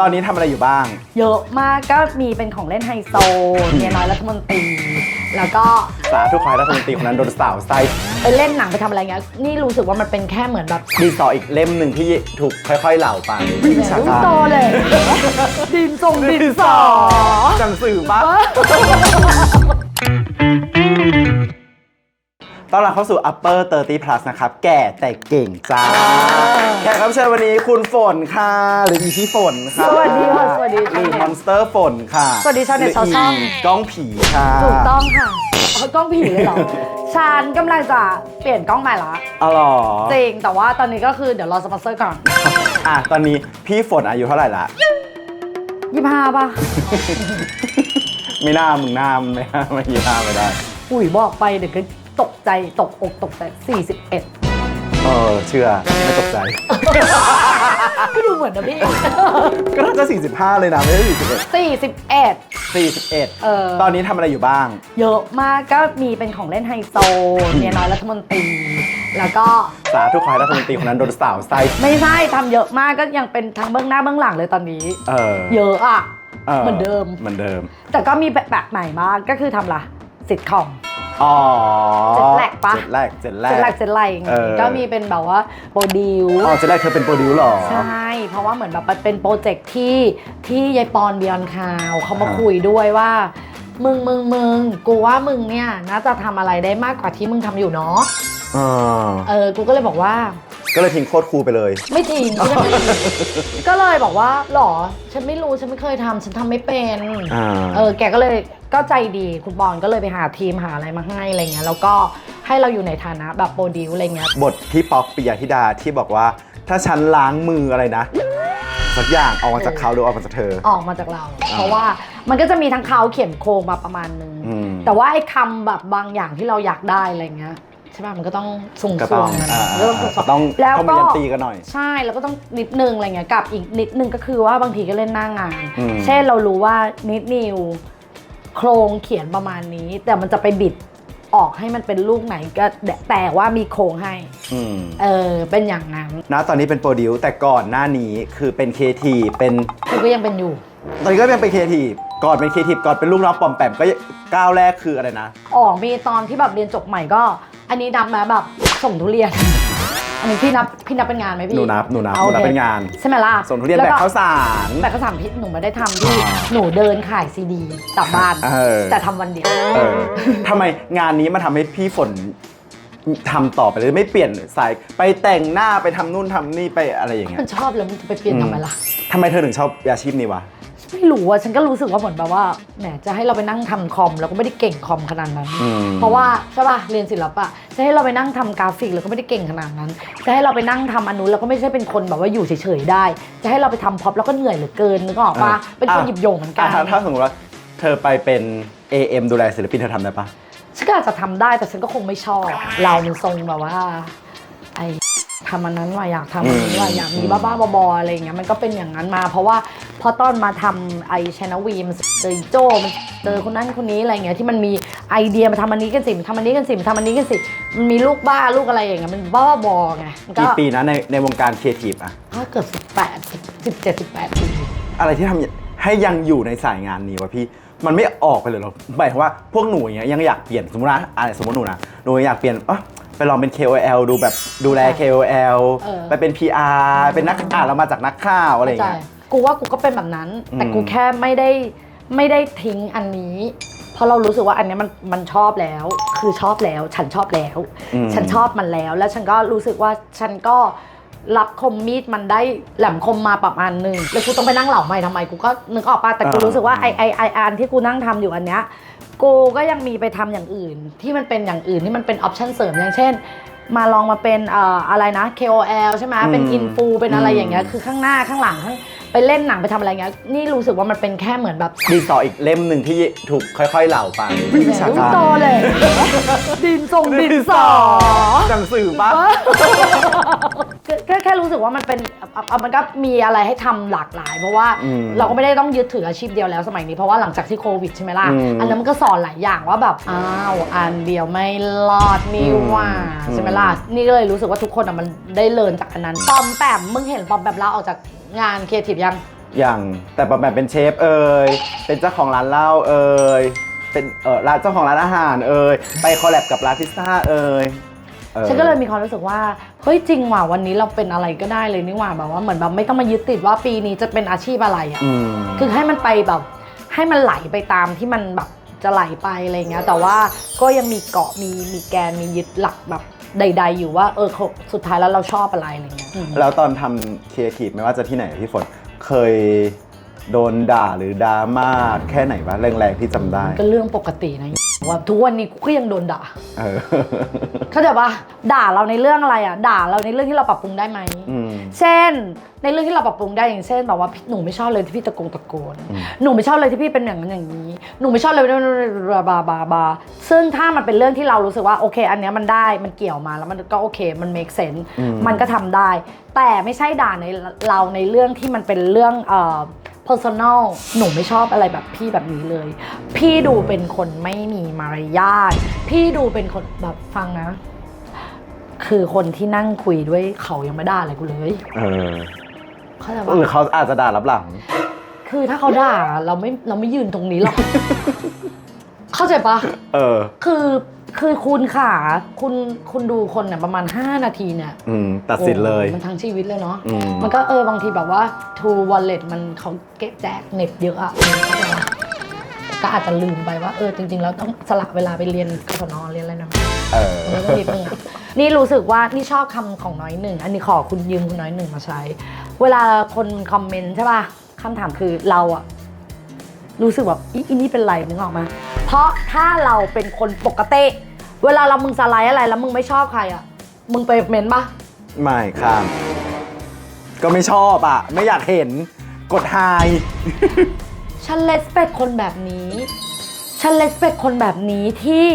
ตอนนี้ทำอะไรอยู่บ้าง เยอะมากก็มีเป็นของเล่นไฮโซเมียน้อยรัฐมนตรี แล้วก็สาธุขอให้รัฐมนตรีคนนั้นโดนสาวไส้ไปเล่นหนังไปทำอะไรเงี้ยนี่รู้สึกว่ามันเป็นแค่เหมือนแบบดีสออีกเล่มหนึ่งที่ถูกค่อย ๆ เหล่าไปวิชาลูกการโตเลย ดินส่งดินสอจังสื่อปะ ต้อนรับเข้าสู่ Upper 30 plus นะครับ แก่แต่เก่งจ้า แขกรับเชิญวันนี้คุณฝนค่ะ หรืออีพี่ฝนค่ะสวัสดีค่ะสวัสดีหรือมอนสเตอร์ฝนค่ะสวัสดีชาวเน็ตหรืชาวช่องกล้องผีค่ะ ถูกต้องค่ะเอากล้องผีเลยเหรอฉันกำลังจะเปลี่ยนกล้องใหม่ละอ๋อเหรอจริงแต่ว่าตอนนี้ก็คือเดี๋ยวรอสปอนเซอร์ก่อนอะ ตอนนี้พี่ฝนอายุเท่าไหร่ละ ยี่ห้าป่ะไม่น่ามึงหน้ามึงไม่น่าไม่ยี่ห้าไม่ได้อุ๋ยบอกไปเดี๋ยวก็ ตกใจตกอกตกใจ 41 เออเชื่อไม่ตกใจ ก็ดูเหมือนนะพี่ ก็น่าจะ 45 เลยนะ ไม่ใช่41 41 41 เออ ตอนนี้ทำอะไรอยู่บ้าง เยอะมากก็มีเป็นของเล่นไฮโซเมียน้อยรัฐมนตรี แล้วก็สาธุขอให้รัฐมนตรีคนนั้นโดนสาวไส้ไม่ใช่ทำเยอะมากก็ยังเป็นทั้งเบื้องหน้าเบื้องหลังเลยตอนนี้ เออเยอะอะ เหมือนเดิม เหมือนเดิม แต่ก็มีแบบใหม่มากก็คือทำละสิทคอม อ๋อเจ็ดแลกปะเจ็ดแลกเจ็ดแลเซกนแลกเซนไลอย่างเองี้อ ก็มีเป็นแบบว่าโปรดิวอ๋อเจ็ดแลกเธอเป็นโปรดิวเหรอ ใช่ เพราะว่าเหมือนแบบมันเป็นโปรเจกต์ที่ที่ยายปอนเบียนคาวเขามาอ่า คุยด้วยว่า มึงมึงมึงกูว่ามึงเนี่ยน่าจะทำอะไรได้มากกว่าที่มึงทำอยู่เนาะอ่าเออ กูก็เลยบอกว่า ก็เลยทิ้งโคตรครูไปเลย ไม่จริงก็ยังไม่จริงก็เลยบอกว่าหรอ ฉันไม่รู้ ฉันไม่เคยทำฉันทำไม่เป็นอ่า เออแกก็เลยก็ใจดีคุณบอลก็เลยไปหาทีมหาอะไรมาให้อะไรเงี้ยแล้วก็ให้เราอยู่ในฐานะแบบโปรดิวอะไรเงี้ย บทที่ป๊อกปิยธิดาที่บอกว่า ถ้าฉันล้างมืออะไรนะสักอย่างออกมาจากเขาหรือออกมาจากเธอ ออกมาจากเรา เพราะว่ามันก็จะมีทั้งเขาเขียนโครงมาประมาณนึง อืม แต่ว่าไอ้คำแบบบางอย่างที่เราอยากได้อะไรเงี้ย ใช่ป่ะมันก็ต้องส่งก็ส่ต้วอนงมันอ่าก็ต้องส่งส่งต้องแล้วต้องมีก็ยันตีกันหน่อย ใช่แล้วก็ต้องนิดนึงอะไรเงี้ยกับอีกนิดนึงก็คือว่าบางทีก็เล่นหน้างาน อืม เช่นเรารู้ว่านิดนิวโครงเขียนประมาณนี้ แต่มันจะไปบิดออกให้มันเป็นลูกไหนก็แต่ว่ามีโครงให้ อืมเออเป็นอย่างนั้นนะตอนนี้เป็นโปรดิวแต่ก่อนหน้านี้คือเป็นเคทีเป็น คือก็ยังเป็นอยู่ ตอนนี้ก็ยังเป็นเคทีก่อนเป็นเคทีก่อนเป็นลูกน้องปอมแปมก็ก้าวแรกคืออะไรนะ ออกมีตอนที่แบบเรียนจบใหม่ก็ อันนี้นับนะแบบส่งทุเรียน อันนี้พี่นับพี่นับเป็นงานไหมพี่หนูนับหนูนับอาหนูนับโอคเป็นงาน ใช่ไหมล่ะส่งทุเรียนล้แบวบก็ ข้าวสาร แต่ก็สามพี่หนูไม่ได้ทำพี่อ่าหนูเดินขายซีดีกลับบ้าน เออ แต่ทำวันเดียว เออทำไมงานนี้มันทำให้พี่ฝนทำต่อไปเลยไม่เปลี่ยนสายไปแต่งหน้าไปทำนู่นทำนี่ไปอะไรอย่างเงี้ยมันชอบแล้วมันจะไปเปลี่ยนทำไมล่ะ ทำไมเธอถึงชอบอาชีพนี้วะ ไม่รู้อะฉันก็รู้สึกว่าเหมือนแบบว่าแหมจะให้เราไปนั่งทำคอมแล้วก็ไม่ได้เก่งคอมขนาดนั้น อืม เพราะว่าใช่ป่ะเรียนศิลปะจะให้เราไปนั่งทำกราฟิกเราก็ไม่ได้เก่งขนาดนั้นจะให้เราไปนั่งทำอันนู้นเราก็ไม่ใช่เป็นคนแบบว่าอยู่เฉยๆได้ จะให้เราไปทำพ็อปแล้วก็เหนื่อยเหลือเกินนึกออกปะเป็นคนหยิบโยงเหมือนกันะถ้าสมมติว่าเธอไปเป็น AM ดูแลศิลปินเธอทำได้ปะ ฉันก็อาจจะทำได้แต่ฉันก็คงไม่ชอบ เรามันทรงแบบว่าไอ ทำอันนั้นว่าอยากทำอันนี้ว่าอยากมีบ้าๆบอๆอะไรอย่างเงี้ยมันก็เป็นอย่างนั้นมา เพราะว่าพอตอนมาทำไอชแนลวีมันเจอโจมันเจอคนนั้นคนนี้อะไรเงี้ยที่มันมีไอเดียมาทำอันนี้กันสิมาทำอันนี้กันสิมาทำอันนี้กันสิมันมีลูกบ้าลูกอะไรอย่างเงี้ยมันบ้าๆบอๆไงมันก็กี่ปีนะในในวงการครีเอทีฟอะก็เกือบสิบแปดสิบเจ็ดสิบแปดปี อะไรที่ทำให้ยังอยู่ในสายงานนี้วะพี่มันไม่ออกไปเลยเหรอหมายถึงว่าพวกหนูอย่างเงี้ยยังอยากเปลี่ยนสมมตินะอะไรสมมติหนูนะหนูอยากเปลี่ยนอะ ไปลองเป็น KOL ดูแบบดูแล KOL ไปเป็น PR เป็นนักอ่านเรามาจากนักข่าวอะไรอย่างใช่เงี้ย กูว่ากูก็เป็นแบบนั้น แต่อืมกูแค่ไม่ได้ไม่ได้ทิ้งอันนี้ เพราะเรารู้สึกว่าอันเนี้ยมันมันชอบแล้ว คือชอบแล้ว ฉันชอบแล้ว อืม ฉันชอบมันแล้ว แล้วฉันก็รู้สึกว่าฉันก็ รับคมมีดมันได้แหลมคมมาประมาณหนึ่งแล้วกูต้องไปนั่งเหล่าใหม่ทำไมกูก็นึกออกป่ะแต่กูรู้สึกว่าไอไอไออันที่กูนั่งทำอยู่อันเนี้ยกูก็ยังมีไปทำอย่างอื่น ที่มันเป็นอย่างอื่นที่มันเป็นออปชั่นเสริมอย่างเช่น มาลองมาเป็นเอ่ออะไรนะ KOL ใช่ไหมเป็นอืมอินฟูเป็นอะไรอืมอย่างเงี้ยคือข้างหน้าข้างหลังข้างไปเล่นหนังไปทำอะไรเงี้ย นี่รู้สึกว่ามันเป็นแค่เหมือนแบบดีสออีกเล่มหนึ่งที่ถูกค่อย ๆ เหล่าไปวิชาลูกการโตเลย ดินส่งดินสอจังสื่อปะ แค่แค่รู้สึกว่ามันเป็นอะอะมันก็มีอะไรให้ทำหลากหลาย เพราะว่าอืมเราก็ไม่ได้ต้องยึดถืออาชีพเดียวแล้วสมัยนี้เพราะว่าหลังจากที่โควิดใช่ไหมล่ะอืมอันนั้นมันก็สอนหลายอย่างว่าแบบอ้าวอันเดียวไม่รอดนี่ว่าอืม ใช่ไหมล่ะนี่ก็เลยรู้สึกว่าทุกคนอะมันได้เรียนจากอันนั้นปอมแปมมึงเห็นปอมแปมลาออกจากงานครีเอทีฟยัง อย่างแต่แบบแบบเป็นเชฟเอ่ยเป็นเจ้าของร้านเหล้าเอ่ยเป็นเออร้านเจ้าของร้านอาหารเอ่ยไปคอลแลบกับร้านพิซซ่าเอ่ยออ ฉันก็เลยมีความรู้สึกว่าเฮ้ยจริงว่ะวันนี้เราเป็นอะไรก็ได้เลยนี่หว่าแบบว่าเหมือนแบบไม่ต้องมายึดติดว่าปีนี้จะเป็นอาชีพอะไรอะอืมคือให้มันไปแบบให้มันไหลไปตามที่มันแบบจะไหลไปอะไรเงี้ยแต่ว่าก็ยังมีเกาะมีมีแกนมียึดหลักแบบใด ๆ อยู่ว่าเออเขาสุดท้ายแล้วเราชอบอะไรอะไรเงี้ยอืมแล้วตอนทำครีเอทีฟไม่ว่าจะที่ไหนพี่ฝนเคยโดนด่าหรือดราม่าแค่ไหนวะแรงๆที่จำได้ ก็เรื่องปกตินะ ว่าทุกวันนี้กูก็ยังโดนด่า เออ เข้าใจปะด่าเราในเรื่องอะไรอะ ด่าเราในเรื่องที่เราปรับปรุงได้ไหม อืม เช่น ในเรื่องที่เราปรับปรุงได้อย่างเช่นแบบว่าพี่หนูไม่ชอบเลยที่พี่ตะโกนตะโกน อืม หนูไม่ชอบเลยที่พี่เป็นอย่างนั้นอย่างนี้ หนูไม่ชอบเลยบาบาบาบาซึ่งถ้ามันเป็นเรื่องที่เรารู้สึกว่าโอเค อันเนี้ยมันได้มันเกี่ยวมาแล้วมันก็โอเคมัน make sense อืม มันก็ทำได้ แต่ไม่ใช่ด่าในเราในเรื่องที่มันเป็นเรื่องเอ่อ personal หนูไม่ชอบอะไรแบบพี่แบบนี้เลย พี่ดูเป็นคนไม่มีมารยาทพี่ดูเป็นคนแบบฟังนะ คือคนที่นั่งคุยด้วยเขายังไม่ด่าอะไรกูเลยเออเข้าใจหรือปะเขาอาจจะด่ารับหลัง คือถ้าเขาด่าเราไม่เราไม่ยืนตรงนี้หรอกเข้าใจปะเออ คือ คือคุณขาคุณคุณดูคนเนี่ยประมาณ 5 นาทีเนี่ยอืมตัดสินเลย โอ้มันทั้งชีวิตเลยเนาะอืม มันก็เออบางทีแบบว่า True Wallet มันเขาเก็บแจกเน็ตเยอะอะก็อาจจะลืมไปว่าเออจริง ๆ แล้วต้องสละเวลาไปเรียนกศนเรียนอะไรนะ เออมันก็นิดนึงอะนี่รู้สึกว่านี่ชอบคำของน้อยหนึ่ง อันนี้ขอคุณยืมคุณน้อยหนึ่งมาใช้ เวลาคนคอมเมนต์ใช่ป่ะคำถามคือเราอะรู้สึกแบบอีอีนี่เป็นไรนึกออกมา เพราะถ้าเราเป็นคนปกติ เวลาเรามึงสไลด์อะไรแล้วมึงไม่ชอบใครอะมึงไปเมนต์ปะไม่ข้าม ก็ไม่ชอบอะ ไม่อยากเห็นกดไฮฉันเลสเปคคนแบบนี้ ฉันเลสเปคคนแบบนี้ที่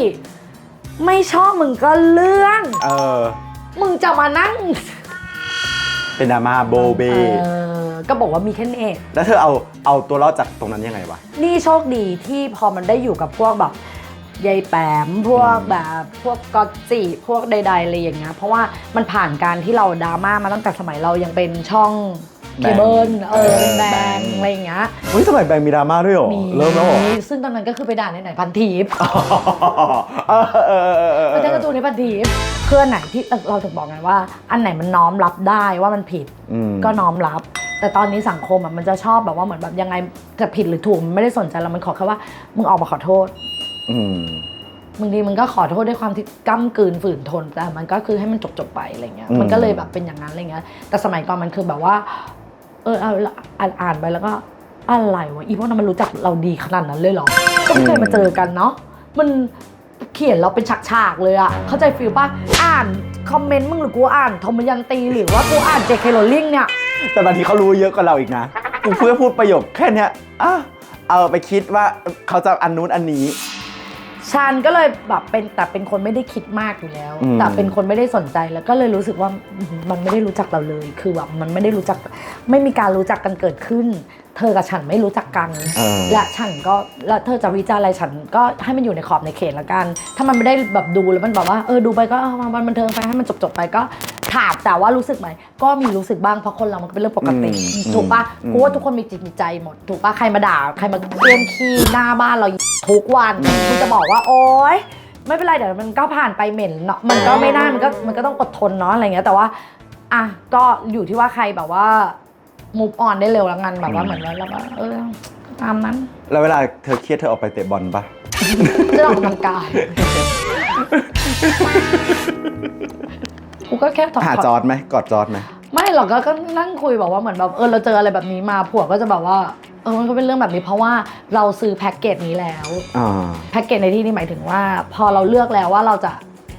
ไม่ชอบมึงก็เรื่อง เออ มึงจะมานั่ง เป็นดราม่าโบเบ เออ ก็บอกว่ามีแค่นี้เองแล้วเธอเอาเอาตัวรอดจากตรงนั้นยังไงวะ นี่โชคดีที่พอมันได้อยู่กับพวกแบบยายแปมพวกแบบพวกกอตจิพวกใดๆอะไรอย่างเงี้ยเพราะว่ามันผ่านการที่เราดราม่ามาตั้งแต่สมัยเรายังเป็นช่อง แบเคงเบิลเออเออแบแบงงอะไรอย่างเงี้ยเฮ้ยสมัยแบงค์มีดราม่าด้วยเหรอ มีเริ่มแล้วเหรอซึ่งตอนนั้นก็คือไปด่าในไหนพันทิปเออเออเออเออเออไปเจอการ์ตูนในพันทิปเพื่อนไหนที่เอ่อเราถึงบอกไงว่า อันไหนมันน้อมรับได้ว่ามันผิดอืม ก็น้อมรับ แต่ตอนนี้สังคมอะมันจะชอบแบบว่าเหมือนแบบยังไงจะผิดหรือถูกมันไม่ได้สนใจเรามันขอแค่ว่ามึงออกมาขอโทษ อืม บางทีมันก็ขอโทษด้วยความที่ก้ำกืนฝืนทนแต่มันก็คือให้มันจบจบๆไปอะไรเงี้ยอืม มันก็เลยแบบเป็นอย่างนั้นอะไรเงี้ยแต่สมัยก่อนมันคือแบบว่า เออเอาอ่านอ่านไปแล้วก็อะไรวะอีพวกนั้นมันรู้จักเราดีขนาดนั้นเลยเหรอก็ไม่เคยมาเจอกันเนาะมันเขียนเราเป็นฉากๆเลยอะเข้าใจฟิลป่ะอ่านคอมเมนต์มึงหรือกูอ่านทอมยันตีหรือว่ากูอ่านเจคเคโรลลิงเนี่ยแต่บางทีเขารู้เยอะกว่าเราอีกนะกูเพื่อพูดประโยคแค่เนี้ยอะเอาไปคิดว่าเขาจะอันนู้นอันนี้ ฉันก็เลยแบบเป็นแต่เป็นคนไม่ได้คิดมากอยู่แล้ว อืม แต่เป็นคนไม่ได้สนใจแล้วก็เลยรู้สึกว่ามันไม่ได้รู้จักเราเลย คือแบบมันไม่ได้รู้จักไม่มีการรู้จักกันเกิดขึ้น เธอกับฉันไม่รู้จักกัน เออ และฉันก็แล้วเธอจะวิจารณ์อะไรฉันก็ให้มันอยู่ในขอบในเขตละกัน ถ้ามันไม่ได้แบบดูแล้วมันแบบว่าเออดูไปก็เอามันบันเทิงไปให้มันจบจบๆไปก็ขาดแต่ว่ารู้สึกไหมก็มีรู้สึกบ้างเพราะคนเรามันก็เป็นเรื่องปกติอืมถูกปะอืม กูว่าทุกคนมีจิตมีใจหมด ถูกปะใครมาด่าใครมาเกลี้ยนขี้หน้าบ้านเราทุกวันคุณจะบอกว่าโอ๊ย ไม่เป็นไรเดี๋ยวมันก็ผ่านไปเหม็นเนาะมันก็ไม่น่ามันก็มันก็ต้องอดทนเนาะอะไรเงี้ยแต่ว่า อะก็อยู่ที่ว่าใครแบบว่า move on ได้เร็วแล้วกันแบบว่าเหมือนว่าแล้วก็เออตามนั้นแล้วเวลาเธอเครียดเธอออกไปเตะบอลปะจะออกกำลังกายกูก็แค่ถอดหาจอร์ดไหมกอดจอร์ดไหมไม่หรอกก็ก็นั่งคุยแบบว่าเหมือนแบบเออเราเจออะไรแบบนี้มาผัวก็จะแบบว่าเออมันก็เป็นเรื่องแบบนี้เพราะว่าเราซื้อแพ็กเกจนี้แล้วอ่าแพ็กเกจในที่นี้หมายถึงว่า พอเราเลือกแล้วว่าเราจะ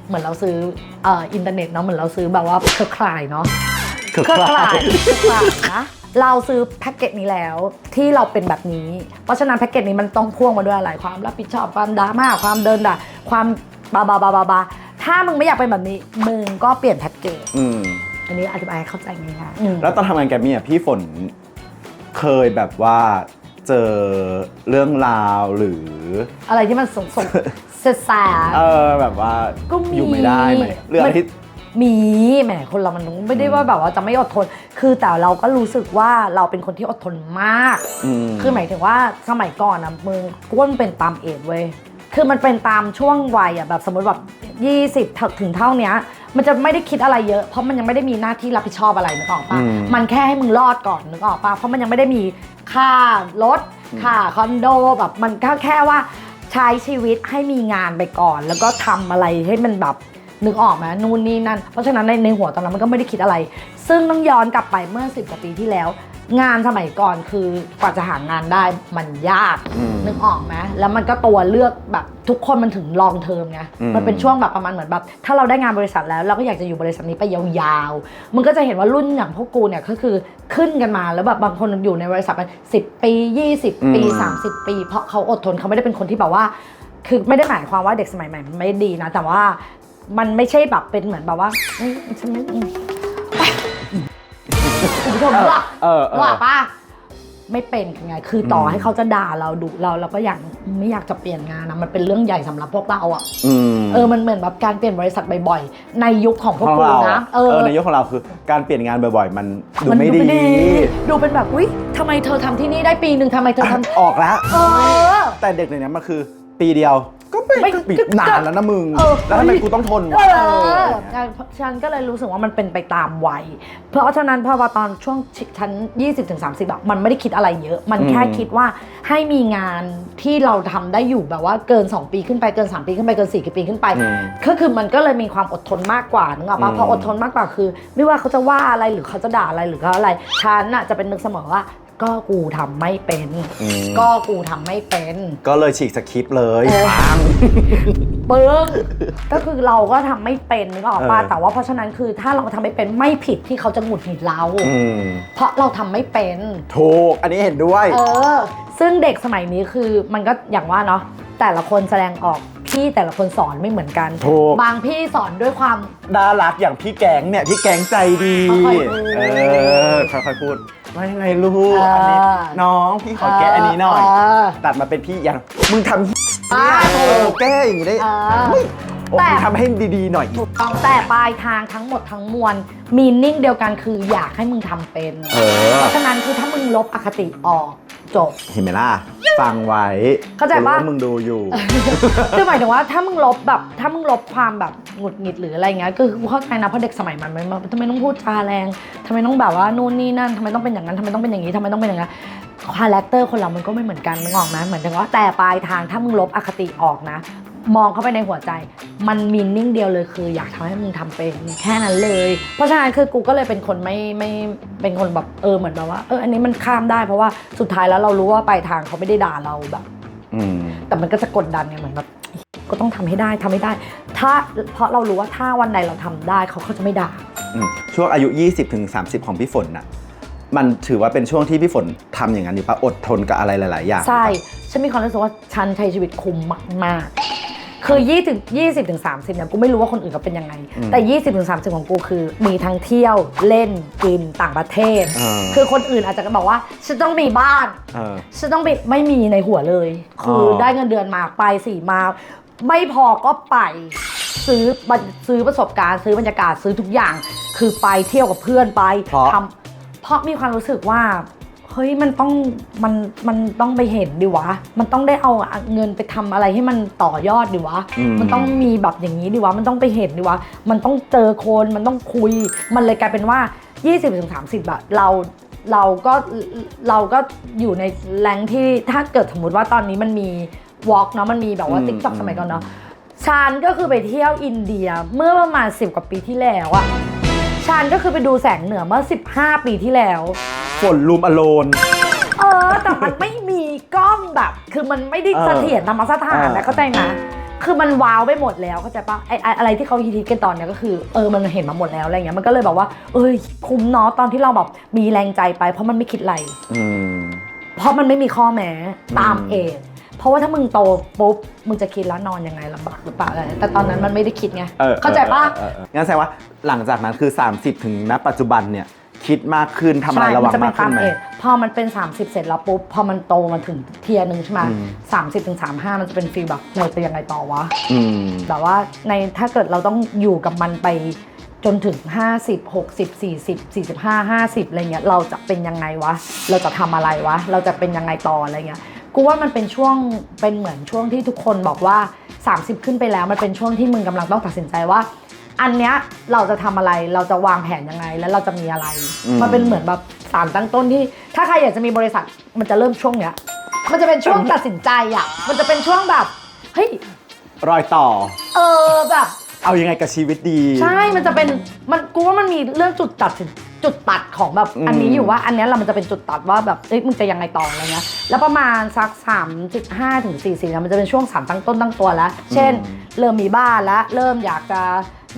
เหมือนเราซื้อเอ่ออินเทอร์เน็ตเนาะเหมือนเราซื้อแบบว่าเครือข่ายเนาะเครือเครือข่าข่ายยเครือข่ายนะ เราซื้อแพ็กเกจนี้แล้วที่เราเป็นแบบนี้ เพราะฉะนั้นแพ็กเกจนี้มันต้องพ่วงมาด้วยอะไรความรับผิดชอบความดราม่าความเดินด่าความบาบาบาบาบาถ้ามึงไม่อยากเป็นแบบนี้มึงก็เปลี่ยนแพ็กเกจอืมอันนี้อธิบายให้เข้าใจง่ายๆอืมแล้วตอนทำงานแกรมมี่อะพี่ฝนเคยแบบว่าเจอเรื่องราวหรือ อะไรที่มันส่งส่งเสแสบเออแบบว่าก็มีอยู่ไม่ได้ไหมเรื่องอะไรที่ มีแหมคนเรามันไม่ได้ว่าแบบว่าจะไม่อดทน คือแต่เราก็รู้สึกว่าเราเป็นคนที่อดทนมาก อืม คือหมายถึงว่าสมัยก่อนนะมึงกูว่ามันเป็นตามเอจเว้ย คือมันเป็นตามช่วงวัยอะแบบสมมติแบบ20ถึงเท่าเนี้ย มันจะไม่ได้คิดอะไรเยอะ เพราะมันยังไม่ได้มีหน้าที่รับผิดชอบอะไรนึกออกปะอืม มันแค่ให้มึงรอดก่อนนึกออกปะเพราะมันยังไม่ได้มีค่ารถค่าคอนโดแบบมันก็แค่ว่าใช้ชีวิตให้มีงานไปก่อน แล้วก็ทำอะไรให้มันแบบ นึกออกไหมนู่นนี่นั่น เพราะฉะนั้นในในหัวตอนนั้นมันก็ไม่ได้คิดอะไร ซึ่งต้องย้อนกลับไปเมื่อ 10 กว่าปีที่แล้ว งานสมัยก่อนคือกว่าจะหางานได้มันยากอืมนึกออกไหมแล้วมันก็ตัวเลือกแบบทุกคนมันถึงลองเทอมไงอืมมันเป็นช่วงแบบประมาณเหมือนแบบถ้าเราได้งานบริษัทแล้วเราก็อยากจะอยู่บริษัทนี้ไปยาวๆ มันก็จะเห็นว่ารุ่นอย่างพวกกูเนี่ยก็คือขึ้นกันมาแล้วแบบบางคนอยู่ในบริษัทเป็นสิปี 20 ปี 30 ปี เพราะเขาอดทนเขาไม่ได้เป็นคนที่แบบว่าคือไม่ได้หมายความว่าเด็กสมัยใหม่มันไม่ดีนะ แต่ว่า มันไม่ใช่แบบเป็นเหมือนแบบว่าเอ้ยฉันไม่อืมคุณผู้ชมว่าเออเออว่าป้าไม่เป็นไง คือต่อให้เขาจะด่าเราดุเราเราก็อยากไม่อยากจะเปลี่ยนงานนะมันเป็นเรื่องใหญ่สำหรับพวกเราอะ อืมเออ มันเหมือนแบบการเปลี่ยนบริษัทบ่อยๆ ในยุคของพวกของกูเรานะ เออ ในยุคของเราคือการเปลี่ยนงานบ่อยๆ มันดูไม่ดีดูเป็นแบบ อุ้ยทำไมเธอทำที่นี่ได้ปีหนึ่งทำไมเธอทำ ออกแล้ว เออ แต่เด็กในนี้มันคือปีเดียว ก็ไม่ไม่ก็ปิดก็นานแล้วนะมึง เออ แล้วทำไมกูต้องทนเอวะอเออฉันก็เลยรู้สึกว่ามันเป็นไปตามวัย เพราะฉะนั้นพอตอนช่วงชั้น 20-30ถึง30อะมันไม่ได้คิดอะไรเยอะ มันแค่อืมคิดว่าให้มีงานที่เราทำได้อยู่แบบว่าเกิน 2 ปีขึ้นไปเกิน 3 ปีขึ้นไปเกิน 4 ปีขึ้นไป อืม ก็คือมันก็เลยมีความอดทนมากกว่านึกออกปะอืม พออดทนมากกว่าคือ ไม่ว่าเขาจะว่าอะไรหรือเขาจะด่าอะไรหรือเขาอะไรฉันอะจะเป็นนึกเสมอว่า ก็กูทำไม่เป็น อืม ก็กูทำไม่เป็น ก็เลยฉีกสคริปต์เลยเออ ปัง ปึ้งก็คือเราก็ทำไม่เป็นนึกออกปะเออ แต่ว่าเพราะฉะนั้นคือถ้าเราทำไม่เป็นไม่ผิดที่เขาจะหงุดหงิดเรา อืมเพราะเราทำไม่เป็น ถูก อันนี้เห็นด้วย เออ ซึ่งเด็กสมัยนี้คือมันก็อย่างว่าเนาะแต่ละคนแสดงออกพี่แต่ละคนสอนไม่เหมือนกัน ถูก บางพี่สอนด้วยความ น่ารักอย่างพี่แกงเนี่ย พี่แกงใจดี ค่อยๆพูด เออ ค่อยๆพูด ว่ายังไงลูกเอออัอันนี้น้องพี่ขอแก้อันนี้หน่อยเออตัดมาเป็นพี่อย่างมึงทำอ่าเนี่ยเออแก้อย่างนี้ได้เออเฮ้ยโอ้แต่ มึงทำให้ดีๆหน่อย ถูกต้องแต่ปลายทางทั้งหมดทั้งมวลมีนิ่งเดียวกันคืออยากให้มึงทำเป็น เออ เพราะฉะนั้นคือถ้ามึงลบอคติออก จบ เห็นไหมล่ะ ฟังไว้เข้าใจปะรู้ว่ามึงดูอยู่ คือหมายถึงว่าถ้ามึงลบแบบถ้ามึงลบความแบบหงุดหงิดหรืออะไรเงี้ยก็คือกูเข้าใจนะเพราะเด็กสมัยมันมันทำไมต้องพูดจาแรงทำไมต้องแบบว่านู่นนี่นั่นทำไมต้องเป็นอย่างนั้นทำไมต้องเป็นอย่างนี้ทำไมต้องเป็นอย่างนั้นคาแรคเตอร์คนเรามันก็ไม่เหมือนกันนึกออกไหมเหมือนถึงว่าแต่ปลายทางถ้ามึงลบอคติออกนะ มองเข้าไปในหัวใจ มันมีนิ่งเดียวเลยคือ อยากทำให้มึงทำเป็นแค่นั้นเลย เพราะฉะนั้นคือกูก็เลยเป็นคนไม่ไม่เป็นคนแบบเออเหมือนแบบว่าเอออันนี้มันข้ามได้เพราะว่าสุดท้ายแล้วเรารู้ว่าปลายทางเขาไม่ได้ด่าเราแบบอืมแต่มันก็จะกดดันไงเหมือนแบบก็ต้องทำให้ได้ทำให้ได้ ถ้าเพราะเรารู้ว่าถ้าวันใดเราทำได้เขาก็จะไม่ด่าอืมช่วงอายุ 20ถึง30 ของพี่ฝนน่ะมันถือว่าเป็นช่วงที่พี่ฝนทำอย่างนั้นอยู่ปะอดทนกับอะไรหลาย ๆ อย่าง ใช่ ฉันมีความรู้สึกว่าฉันใช้ชีวิตคุ้มมาก ๆ คือ20ถึง20ถึง30เนี่ยกูไม่รู้ว่าคนอื่นเขาเป็นยังไง แต่ 20ถึง30 ของกูคือ มีทั้งเที่ยวเล่นกินต่างประเทศ เออ คือคนอื่นอาจจะบอกว่าฉันต้องมีบ้าน เออ ฉันต้องไปไม่มีในหัวเลย คือออ ได้เงินเดือนมาไปสี่มา ไม่พอก็ไป ซื้อบันซื้อประสบการณ์ ซื้อบรรยากาศซื้อทุกอย่าง คือไปเที่ยวกับเพื่อนไปเพราะ ทำเพราะมีความรู้สึกว่า เฮ้ยมันต้องมันมันต้องไปเห็นดิวะ มันต้องได้เอาเงินไปทำอะไรให้มันต่อยอดดิวะ มันต้องมีแบบอย่างนี้ดิวะ มันต้องไปเห็นดิวะ มันต้องเจอคน มันต้องคุย มันเลยกลายเป็นว่า 20-30อะเราเราก็เราก็อยู่ในแรงที่ถ้าเกิดสมมติว่าตอนนี้มันมีวอล์กเนาะมันมีแบบว่าอืมติ๊กต็อกอืมสมัยก่อนเนาะฉันก็คือไปเที่ยวอินเดียเมื่อประมาณ10กว่าปีที่แล้วอะ ฉันก็คือไปดูแสงเหนือเมื่อ 15 ปีที่แล้ว ฝนลูมอโลน เออ แต่มันไม่มีกล้องแบบ คือมันไม่ได้เออเสถียรธรรมสถานเอนะอเข้าใจไหมคือมันว้าวไปหมดแล้วเข้าใจปะไอไอ้อะไรที่เขาฮิตๆกันตอนเนี้ยก็คือเออมันเห็นมาหมดแล้วอะไรเงี้ยมันก็เลยแบบว่า เอ้ยคุ้มเนาะตอนที่เราแบบมีแรงใจไป เพราะมันไม่คิดอะไรอืมเพราะมันไม่มีข้อแม้ตามอืมเอจ เพราะว่าถ้ามึงโตปุ๊บมึงจะคิดแล้วนอนยังไงลำบากหรือเปล่าอะไรแต่ตอนนั้นมันไม่ได้คิดไงออเข้าใจปะเออเออเอองั้นแสดงว่าหลังจากนั้นคือ 30 ถึงณปัจจุบันเนี่ย คิดมากขึ้นทำอะไรใช่ระมัวังจะเป็มานกตาขึ้นมไหม เอจพอมันเป็น 30 เสร็จแล้วปุ๊บพอมันโตมาถึงเทียร์หนึ่งใช่ไหมอืม สามสิบถึงสามห้ามันจะเป็นฟีลแบบเราจะยังไงต่อวะ อืมแบบว่าในถ้าเกิดเราต้องอยู่กับมันไปจนถึง 50 60 40 45 50อะไรเงี้ยเราจะเป็นยังไงวะ เราจะทำอะไรวะ เราจะเป็นยังไงต่ออะไรเงี้ย กูว่ามันเป็นช่วงเป็นเหมือนช่วงที่ทุกคนบอกว่า 30 ขึ้นไปแล้วมันเป็นช่วงที่มึงกำลังต้องตัดสินใจว่า อันเนี้ยเราจะทำอะไรเราจะวางแผนยังไง แล้วเราจะมีอะไรอืมมันเป็นเหมือนแบบสารตั้งต้นที่ ถ้าใครอยากจะมีบริษัทมันจะเริ่มช่วงเนี้ยมันจะเป็นช่วงตัดสินใจอะมันจะเป็นช่วงแบบเฮ้ยรอยต่อ เออแบบ เอายังไงกับชีวิตดี ใช่ มันจะเป็น มันกูว่ามันมีเรื่องจุดตัดสินจุดตัดของแบบอืม อันนี้อยู่ว่าอันเนี้ยเรามันจะเป็นจุดตัดว่าแบบเอ้ยมึงจะยังไงต่ออะไรเงี้ย แล้วประมาณสัก 3.5ถึง40เนี่ยมันจะเป็นช่วงสารตั้งต้นตั้งตัวแล้ว เช่น เริ่มมีบ้านแล้ว เริ่มอยากจะ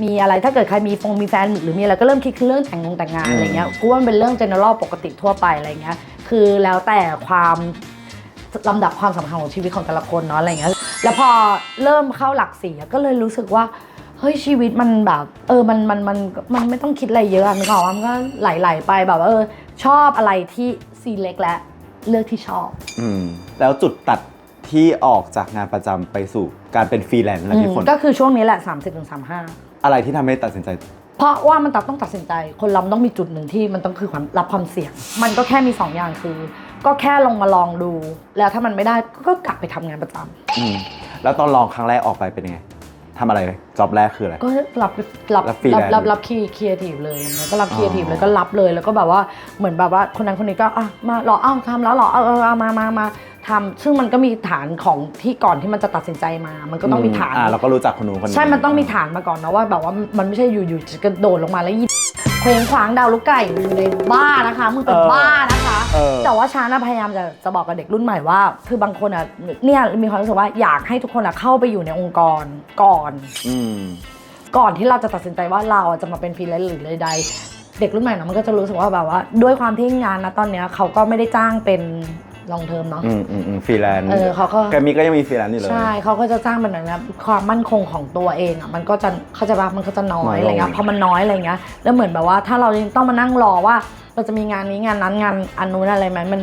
มีอะไรถ้าเกิดใครมีฟงมีแฟนหรือมีอะไรก็เริ่มคิดเรื่องแต่งงงแต่งงานอะไรเงี้ยกูว่ามันเป็นเรื่อง general ปกติทั่วไปอะไรเงี้ย คือแล้วแต่ความลำดับความสำคัญของชีวิตของแต่ละคนเนาะอะไรเงี้ย แล้วพอเริ่มเข้าหลักสี่อะก็เลยรู้สึกว่า เฮ้ยชีวิตมันแบบ เออมันมันมันมันไม่ต้องคิดอะไรเยอะอะนึกออกว่ามันก็ไหลๆไปแบบว่าเออ ชอบอะไรที่ซีเล็กและ เลือกที่ชอบ อืมแล้วจุดตัดที่ออกจากงานประจำไปสู่การเป็นฟรีแลนซ์แล้วพี่ฝนก็คือช่วงนี้แหละ 30-35ถึง35อะไรที่ทำให้ตัดสินใจ เพราะว่ามันต้องตัดสินใจ คนเรามันต้องมีจุดหนึ่งที่มันต้องคือความรับความเสี่ยง มันก็แค่มีสองอย่างคือ ก็แค่ลงมาลองดู แล้วถ้ามันไม่ได้ก็กลับไปทำงานประจำอืมแล้วตอนลองครั้งแรกออกไปเป็นยังไง ทำอะไรจ็อบแรกคืออะไร ก็รับรับรับ freelance รับรับคีครีเอทีฟเลยอย่างเงี้ยก็รับอ๋อ ครีเอทีฟเลยก็รับเลยแล้วก็แบบว่าเหมือนแบบว่าคนนั้นคนนี้ก็อะมาหรออ้าวทำแล้วเหรอเออเออเอามามามาทำซึ่งมันก็มีฐานของที่ก่อนที่มันจะตัดสินใจมา มันก็ต้องมีฐาน อ่าเราก็รู้จักคนนู้นคนนี้ ใช่ มันต้องมีฐานมาก่อนนะว่าแบบว่ามันไม่ใช่อยู่ๆจะกระโดดลงมาแล้วยิ เคว้งคว้างดาวลูกไก่มึงเลยบ้านะคะมึงเป็นบ้านะคะ เออ แต่ว่าชานะพยายามจะจะบอกกับเด็กรุ่นใหม่ว่า คือบางคนอะเนี่ยมีความรู้สึกว่าอยากให้ทุกคนอะเข้าไปอยู่ในองค์กรก่อน อืม ก่อนที่เราจะตัดสินใจว่าเราอะจะมาเป็นฟรีแลนซ์หรือใดๆเด็กรุ่นใหม่เนาะมันก็จะรู้สึกว่าแบบว่า ด้วยความที่งานนะตอนเนี้ยเขาก็ไม่ได้จ้างเป็น ลองเทอมเนาะ อืมอืมอืมฟรีแลนซ์เออเขาก็ แกรมมี่ก็ยังมีฟรีแลนซ์อยู่เลย ใช่เขาก็จะจ้างเป็นแบบนั้นความมั่นคงของตัวเองอะมันก็จะเขาใจะว่ามันก็จะน้อน้อยยลง อะไรเงี้ยพอมันน้อยอะไรเงี้ยแล้วเหมือนแบบว่าถ้าเรายังต้องมานั่งรอว่า เราจะมีงานนี้งานนั้นงานอันนู้นอะไรไหมมัน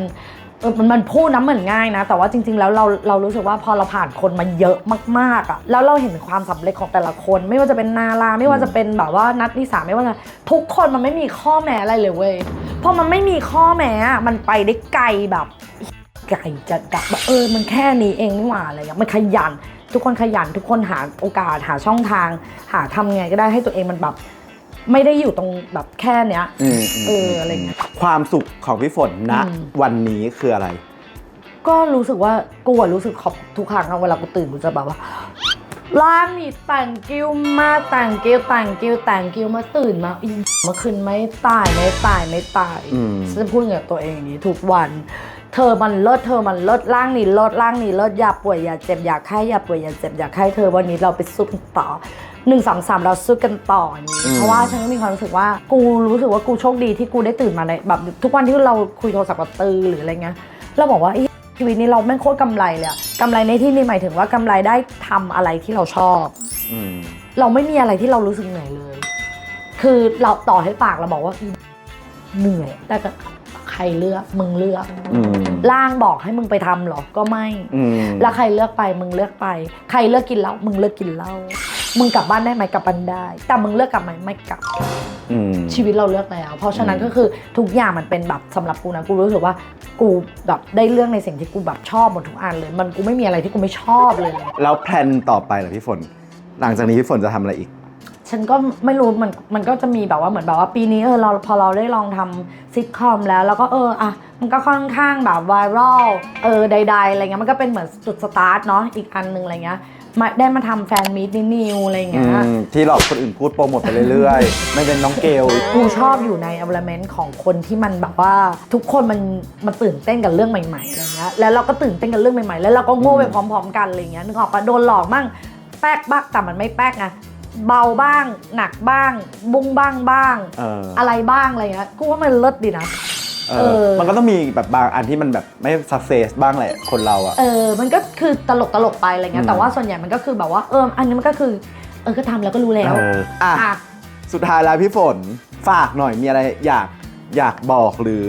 เออมันมันพูดน้ำเหมือนง่ายนะ แต่ว่าจริง ๆ แล้วเราเรารู้สึกว่าพอเราผ่านคนมาเยอะมากๆอะแล้วเราเห็นความสำเร็จของแต่ละคน ไม่ว่าจะเป็นนาราไม่ว่าจะเป็นแบบว่านัทนิสาไม่ว่าจะทุกคนมันไม่มีข้อแม้อะไรเลยเว้ยพอมันไม่มีข้อแม้มันไปได้ไกลแบบไก่จะกะแบบเออมันแค่นี้เองนี่หว่าอะไรเงี้ยมันขยัน ทุกคนขยันทุกคนหาโอกาสหาช่องทาง หาทำไงก็ได้ให้ตัวเองมันแบบ ไม่ได้อยู่ตรงแบบแค่เนี้ยอืมมเอออะไรเงี้ย ความสุขของพี่ฝนณอืม วันนี้คืออะไร ก็รู้สึกว่ากูอะรู้สึกขอบทุกครั้งอะเวลากูตื่นกูจะแบบว่าร่างนี่แต่งกิ้วมากแต่งกิ้วแต่งกิ้วแต่งกิ้วมาตื่นมาอีเมื่อคืนไม่ตายไม่ตายไม่ตายอืมฉันจะพูดกับตัวเองอย่างนี้ทุกวัน เธอมันเลิศเธอมันเลิศร่างนี่เลิศร่างนี่เลิศอย่าป่วยอย่าเจ็บอย่าไข้อย่าป่วยอย่าเจ็บอย่าไข้เธอวันนี้เราไปสู้กันต่อ หนึ่งสามสามเราสู้กันต่ออย่างนี้อืมเพราะว่าฉันก็มีความรู้สึกว่ากูรู้สึกว่ากูโชคดีที่กูได้ตื่นมาในแบบทุกวันที่เราคุยโทรศัพท์กับตือหรืออะไรเงี้ยเราบอกว่าไอ้ชีวิตนี้เราแม่งโคตรกำไรเลยอะกำไรในที่นี้หมายถึงว่ากำไรได้ทำอะไรที่เราชอบอืมเราไม่มีอะไรที่เรารู้สึกเหนื่อยเลย คือเราต่อให้ปากเราบอกว่าอีเหนื่อย แต่ก็ใครเลือกมึงเลือกอืมล่างบอกให้มึงไปทำเหรอก็ไม่อืมแล้วใครเลือกไปมึงเลือกไป ใครเลือกกินเหล้ามึงเลือกกินเหล้า มึงกลับบ้านได้ไหมกลับบ้านได้ แต่มึงเลือกกลับไหมไม่กลับ อืม ชีวิตเราเลือกแล้ว เพราะฉะนั้นอืมก็คือทุกอย่างมันเป็นแบบสำหรับกูนะ กูรู้สึกว่ากูแบบได้เรื่องในสิ่งที่กูแบบชอบหมดทุกอันเลย มันกูไม่มีอะไรที่กูไม่ชอบเลย แล้วแพลนต่อไปเหรอพี่ฝน หลังจากนี้พี่ฝนจะทำอะไรอีก ฉันก็ไม่รู้มันมันก็จะมีแบบว่าเหมือนแบบว่าปีนี้เออเราพอเราได้ลองทำซิทคอมแล้ว แล้วก็เอออะมันก็ค่อนข้างแบบไวรัลเออใดๆอะไรเงี้ยมันก็เป็นเหมือนจุดสตาร์ทเนาะอีกอันหนึงอะไรเงี้ย มาได้มาทำแฟนมีตนิวอะไรอืเงี้ยมที่หลอกคนอื่นพูดโปรโมทไปเรื่อยๆ ไม่เป็นน้องเกล กูชอบอยู่ใน environment ของคนที่มันแบบว่าทุกคนมันมันตื่นเต้นกับเรื่องใหม่ๆอะไรเงี้ยแล้วเราก็ตื่นเต้นกับเรื่องใหม่ๆ แล้วเราก็โง่ไปพร้อม ๆ กันอะไรเงี้ยนึกออกปะโดนหลอกมั่งแป๊กบ้างแต่มันไม่แป๊กไงเบาบ้าง หนักบ้าง บุ้งบ้างบ้าง เอออะไรบ้างอะไรเงี้ยกูว่ามันเลิศดีนะ เอเอออ มันก็ต้องมีแบบบางอันที่มันแบบไม่สักเซสบ้างแหละคนเราอะ เออ มันก็คือตลกตลกๆไปอะไรเงี้อืยมแต่ว่าส่วนใหญ่มันก็คือแบบว่า เออ อันนี้มันก็คือ เออ ก็ทำแล้วก็รู้แล้ว เอออะ อะ สุดท้ายแล้วพี่ฝนฝากหน่อยมีอะไรอยากอยากบอกหรือ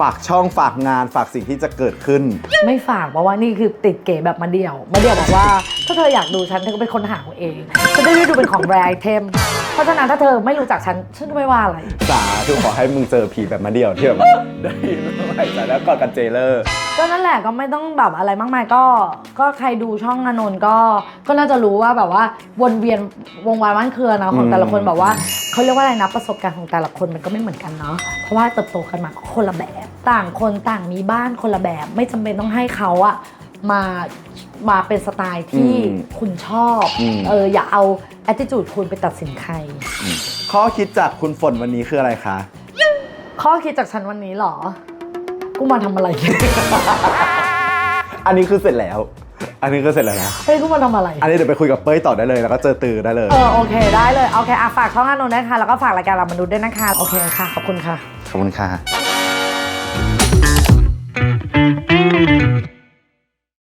ฝากช่องฝากงานฝากสิ่งที่จะเกิดขึ้น ไม่ฝากเพราะว่านี่คือติดเก๋แบบมาเดี่ยว มาเดี่ยวบอกว่า ถ้าเธออยากดูฉันเธอก็เป็นคนหาเอาเองฉันได้ดูเป็นของแรไอเทมเพราะฉะนั้นถ้าเธอไม่รู้จักฉันฉันก็ไม่ว่าอะไร สาธุขอให้มึงเจอผีแบบมาเดียวที่แบบว่าได้ยินเมื่อไหร่แต่แล้วกอดกันเจเลอร์ ก็นั่นแหละก็ไม่ต้องแบบอะไรมากมายก็ก็ใครดูช่องอนนท์ก็ก็น่าจะรู้ว่าแบบว่าวนเวียนวงวายว่านเครือนะของอืมแต่ละคนแบบว่าเขาเรียกว่าอะไรนะประสบการณ์ของแต่ละคนมันก็ไม่เหมือนกันเนาะเพราะว่าเติบโตกันมาก็คนละแบบ ต่างคนต่างมีบ้านคนละแบบ ไม่จำเป็นต้องให้เขาอะมามาเป็นสไตล์ที่อืมคุณชอบอืม เอออย่าเอา attitude คุณไปตัดสินใคร ข้อคิดจากคุณฝนวันนี้คืออะไรคะ ข้อคิดจากฉันวันนี้เหรอ กูมาทำอะไร อันนี้คือเสร็จแล้ว อันนี้ก็เสร็จแล้วนะ เฮ้ยกูมาทำอะไร อันนี้เดี๋ยวไปคุยกับเป้ยต่อได้เลย แล้วก็เจอตือได้เลย เออโอเคได้เลย โอเคอะฝากช่องอานนท์นะคะ แล้วก็ฝากรายการเรามนุษย์ด้วยนะคะ โอเคค่ะ ขอบคุณค่ะ ขอบคุณค่ะ Thank you.